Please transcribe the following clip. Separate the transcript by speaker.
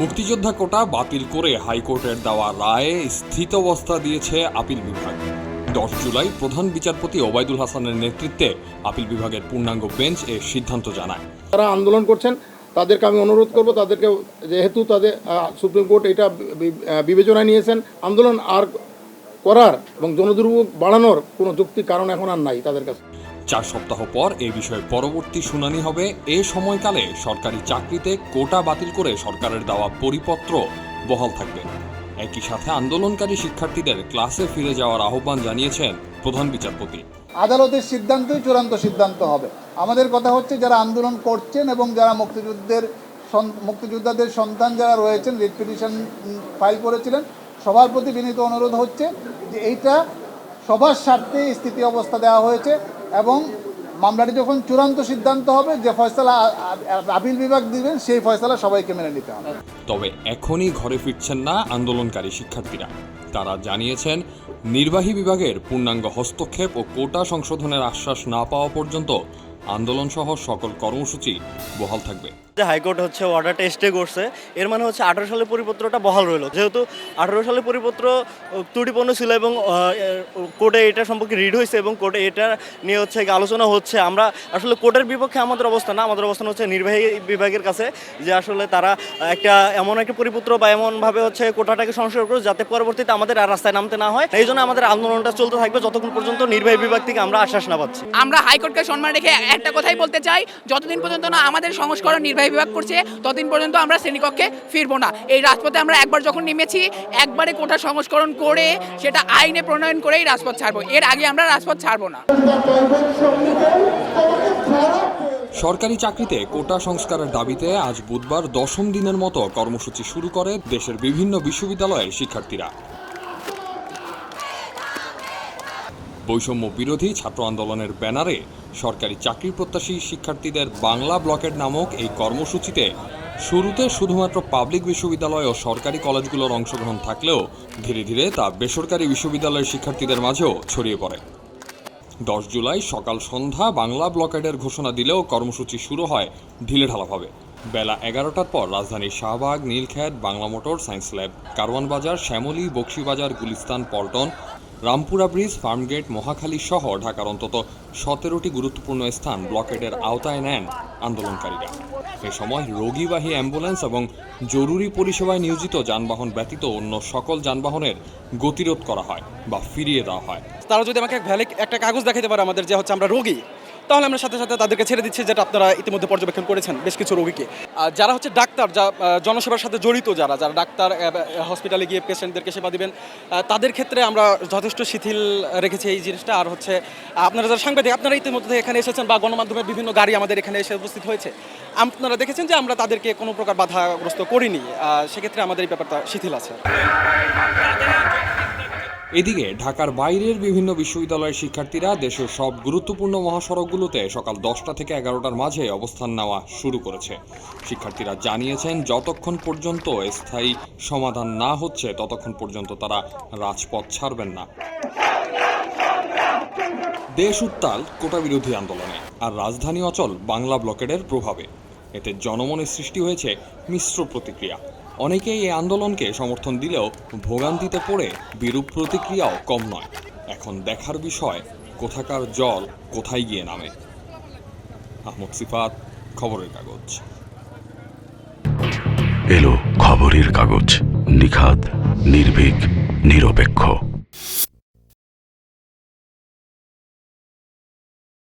Speaker 1: মুক্তিযোদ্ধা কোটা বাতিল করে হাইকোর্টের দেওয়া রায়ে স্থিতাবস্থা দিয়েছে আপিল বিভাগ। দশ জুলাই প্রধান বিচারপতি ওবায়দুল হাসানের নেতৃত্বে আপিল বিভাগের পূর্ণাঙ্গ বেঞ্চ এ সিদ্ধান্ত জানায়।
Speaker 2: তারা আন্দোলন করছেন, তাদেরকে আমি অনুরোধ করব, তাদেরকে যেহেতু তাদের সুপ্রিম কোর্ট এটা বিবেচনায় নিয়েছেন, আন্দোলন আর করার এবং জনদুর্ভোগ বাড়ানোর কোনো যুক্তি কারণ এখন আর নাই তাদের কাছে।
Speaker 1: চার সপ্তাহ পর এ বিষয়ে পরবর্তী শুনানি হবে। এ সময়কালে সরকারি চাকরিতে কোটা বাতিল করে সরকারের দেওয়া পরিপত্র বহাল থাকবে। একই সাথে আন্দোলনকারী শিক্ষার্থীদের ক্লাসে ফিরে যাওয়ার আহ্বান জানিয়েছেন প্রধান বিচারপতি।
Speaker 3: আদালতের সিদ্ধান্তই চূড়ান্ত সিদ্ধান্ত হবে। আমাদের কথা হচ্ছে, যারা আন্দোলন করছেন এবং যারা মুক্তিযুদ্ধের মুক্তিযোদ্ধাদের সন্তান যারা রয়েছেন রিট পিটিশন ফাইল করেছিলেন, সবার প্রতি বিনীত অনুরোধ হচ্ছে যে এইটা সবার স্বার্থে স্থিতি অবস্থা দেওয়া হয়েছে। এবং মামলাটি যখন চূড়ান্ত সিদ্ধান্ত হবে, যে ফয়সালা আপিল বিভাগ দিবেন, সেই ফয়সলা সবাইকে মেনে নিতে হবে।
Speaker 1: তবে এখনই ঘরে ফিরছেন না আন্দোলনকারী শিক্ষার্থীরা। তারা জানিয়েছেন, নির্বাহী বিভাগের পূর্ণাঙ্গ হস্তক্ষেপ ও কোটা সংশোধনের আশ্বাস না পাওয়া পর্যন্ত আন্দোলনসহ সকল কর্মসূচি বহাল থাকবে।
Speaker 4: যে হাইকোর্ট হচ্ছে অর্ডারটা স্টে করছে, এর মানে হচ্ছে আঠারো সালের পরিপত্রটা বহাল রইল। যেহেতু আঠারো সালের পরিপত্র ত্রুটিপূর্ণ ছিল এবং কোর্টে এটা সম্পর্কে রিড হয়েছে এবং কোর্টে এটা নিয়ে হচ্ছে আলোচনা হচ্ছে। আমরা আসলে কোর্টের বিপক্ষে আমাদের অবস্থান না, আমাদের অবস্থান হচ্ছে নির্বাহী বিভাগের কাছে, যে আসলে তারা একটা এমন একটা পরিপত্র বা এমনভাবে হচ্ছে কোটাটাকে সংস্কার করবে যাতে পরবর্তীতে আমাদের আর রাস্তায় নামতে না হয়। এই জন্য আমাদের আন্দোলনটা চলতে থাকবে যতক্ষণ পর্যন্ত নির্বাহী বিভাগ থেকে আমরা আশ্বাস না পাচ্ছি।
Speaker 5: আমরা হাইকোর্টকে সম্মান রেখে একটা কথাই বলতে চাই, যতদিন পর্যন্ত না আমাদের সংস্করণ নির্বাহী বিভাগ করছে, ততদিন পর্যন্ত আমরা শ্রেণীকক্ষে ফিরবো না। এই রাজপথে আমরা একবার যখন নেমেছি, একবারে কোটা সংস্করণ করে সেটা আইনে প্রণয়ন করেই রাজপথ ছাড়বো। এর আগে আমরা রাজপথ ছাড়বো না।
Speaker 1: সরকারি চাকরিতে কোটা সংস্কারের দাবিতে আজ বুধবার দশম দিনের মতো কর্মসূচি শুরু করে দেশের বিভিন্ন বিশ্ববিদ্যালয়ের শিক্ষার্থীরা। বৈষম্য বিরোধী ছাত্র আন্দোলনের ব্যানারে সরকারি চাকরি প্রত্যাশী শিক্ষার্থীদের বাংলা ব্লকেট নামক এই কর্মসূচিতে শুরুতে শুধুমাত্র পাবলিক বিশ্ববিদ্যালয় ও সরকারি কলেজগুলোর অংশগ্রহণ থাকলেও ধীরে ধীরে তা বেসরকারি বিশ্ববিদ্যালয়ের শিক্ষার্থীদের মাঝেও ছড়িয়ে পড়ে। দশ জুলাই সকাল সন্ধ্যা বাংলা ব্লকেডের ঘোষণা দিলেও কর্মসূচি শুরু হয় ঢিলেঢালাভাবে বেলা এগারোটার পর রাজধানীর Shahbagh, Nilkhet, Bangla motor science lab, Karwan Bazar, Shyamoli, Bakshibazar, Gulistan, Paltan Rampura bridge, Farmgate, Mohakhali সহ ঢাকার অন্তত সতেরোটি গুরুত্বপূর্ণ স্থান ব্লকেডের আওতায় নেন আন্দোলনকারীরা। এ সময় রোগীবাহী অ্যাম্বুলেন্স এবং জরুরি পরিষেবায় নিয়োজিত যানবাহন ব্যতীত অন্য সকল যানবাহনের গতিরোধ করা হয় বা ফিরিয়ে দেওয়া হয়।
Speaker 6: তারা যদি আমাকে একটা কাগজ দেখাতে পারে আমাদের যে হচ্ছে আমরা রোগী তাহলে আমরা সাথে সাথে তাদেরকে ছেড়ে দিচ্ছি, যেটা আপনারা ইতিমধ্যে পর্যবেক্ষণ করেছেন বেশ কিছু রোগীকে। যারা হচ্ছে ডাক্তার, যা জনসেবার সাথে জড়িত যারা যারা ডাক্তার হসপিটালে গিয়ে পেশেন্টদেরকে সেবা দিবেন তাদের ক্ষেত্রে আমরা যথেষ্ট শিথিল রেখেছি এই জিনিসটা। আর হচ্ছে, আপনারা যারা সাংবাদিক, আপনারা ইতিমধ্যে এখানে এসেছেন বা গণমাধ্যমের বিভিন্ন গাড়ি আমাদের এখানে এসে উপস্থিত হয়েছে। আপনারা দেখেছেন যে আমরা তাদেরকে কোনো প্রকার বাধাগ্রস্ত করিনি। সেক্ষেত্রে আমাদের এই ব্যাপারটা শিথিল আছে।
Speaker 1: এদিকে, ঢাকার বাইরের বিভিন্ন বিশ্ববিদ্যালয়ের শিক্ষার্থীরা দেশের সব গুরুত্বপূর্ণ মহাসড়কগুলোতে সকাল দশটা থেকে এগারোটার মাঝে অবস্থান নেওয়া শুরু করেছে। শিক্ষার্থীরা জানিয়েছেন, যতক্ষণ পর্যন্ত স্থায়ী সমাধান না হচ্ছে, ততক্ষণ পর্যন্ত তারা রাজপথ ছাড়বেন না। দেশ উত্তাল কোটা বিরোধী আন্দোলনে। আর রাজধানী অচল, বাংলা ব্লকেডের প্রভাবে। এতে জনমনে সৃষ্টি হয়েছে মিশ্র প্রতিক্রিয়া। অনেকেই এই আন্দোলনকে সমর্থন দিলেও ভোগান্তিতে পড়ে বিরূপ প্রতিক্রিয়াও কম নয়। এখন দেখার বিষয়, কোথাকার জল কোথায় গিয়ে নামে? আহমদ সিফাত, খবরের কাগজ।
Speaker 7: এলো খবরের কাগজ। নিখাত নির্ভীক, নিরপেক্ষ।